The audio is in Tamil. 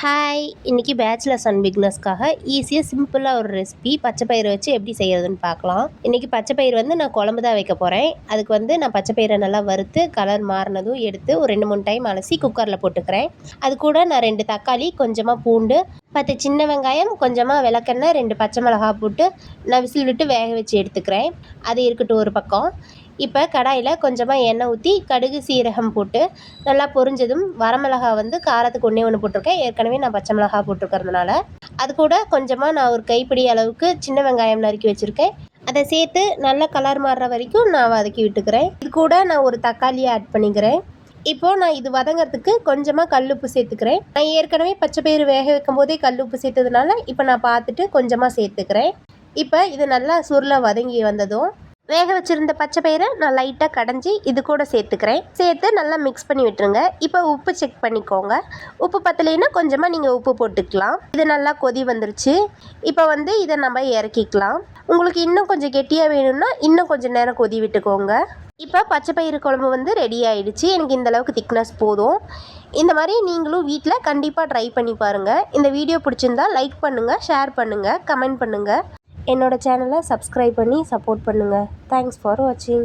ஹாய் இன்றைக்கி பேச்சுலர்ஸ் அண்ட் பிக்னஸ்க்காக ஈஸியாக சிம்பிளாக ஒரு ரெசிபி பச்சை பயிரை வச்சு எப்படி செய்கிறதுன்னு பார்க்கலாம். இன்றைக்கி பச்சை பயிர் வந்து நான் குழம்பு தான் வைக்க போகிறேன் அதுக்கு வந்து நான் பச்சை பயிரை நல்லா வறுத்து கலர் மாறினதும் எடுத்து ஒரு ரெண்டு மூணு டைம் அலசி குக்கரில் போட்டுக்கிறேன். அது கூட நான் ரெண்டு தக்காளி கொஞ்சமாக பூண்டு பத்து சின்ன வெங்காயம் கொஞ்சமாக விளக்கெண்ணெய் ரெண்டு பச்சை மிளகா போட்டு நான் விசில் விட்டு வேக வச்சு எடுத்துக்கிறேன். அது இருக்கட்டும் ஒரு பக்கம். இப்போ கடாயில் கொஞ்சமாக எண்ணெய் ஊற்றி கடுகு சீரகம் போட்டு நல்லா பொரிஞ்சதும் வரமிளகா வந்து காரத்துக்கு ஒன்றே ஒன்று போட்டிருக்கேன். ஏற்கனவே நான் பச்சை மிளகா போட்டிருக்கறதுனால. அது கூட கொஞ்சமாக நான் ஒரு கைப்பிடி அளவுக்கு சின்ன வெங்காயம் நறுக்கி வச்சுருக்கேன். அதை சேர்த்து நல்லா கலர் மாறுற வரைக்கும் நான் வதக்கி விட்டுக்கிறேன். இது கூட நான் ஒரு தக்காளியை ஆட் பண்ணிக்கிறேன். இப்போது நான் இது வதங்கிறதுக்கு கொஞ்சமாக கல்லுப்பு சேர்த்துக்கிறேன். நான் ஏற்கனவே பச்சை பயிறு வேக வைக்கும் போதே கல்லுப்பு சேர்த்ததுனால இப்போ நான் பார்த்துட்டு கொஞ்சமாக சேர்த்துக்கிறேன். இப்போ இது நல்லா சுருளை வதங்கி வந்ததும் வேக வச்சுருந்த பச்சை பயிரை நான் லைட்டாக கடைஞ்சி இது கூட சேர்த்துக்கிறேன். சேர்த்து நல்லா மிக்ஸ் பண்ணி விட்டுருங்க. இப்போ உப்பு செக் பண்ணிக்கோங்க. உப்பு பத்தலைன்னா கொஞ்சமாக நீங்கள் உப்பு போட்டுக்கலாம். இது நல்லா கொதி வந்துருச்சு. இப்போ வந்து இதை நம்ம இறக்கிக்கலாம். உங்களுக்கு இன்னும் கொஞ்சம் கெட்டியாக வேணும்னா இன்னும் கொஞ்சம் நேரம் கொதி விட்டுக்கோங்க. இப்போ பச்சை பயிறு குழம்பு வந்து ரெடி ஆயிடுச்சு. எனக்கு இந்த அளவுக்கு திக்னஸ் போதும். இந்த மாதிரி நீங்களும் வீட்டில் கண்டிப்பாக ட்ரை பண்ணி பாருங்கள் இந்த வீடியோ பிடிச்சிருந்தா லைக் பண்ணுங்கள் ஷேர் பண்ணுங்கள் கமெண்ட் பண்ணுங்கள் என்னோட சேனலை சப்ஸ்கிரைப் பண்ணி சப்போர்ட் பண்ணுங்கள் தேங்க்ஸ் ஃபார் வாட்சிங்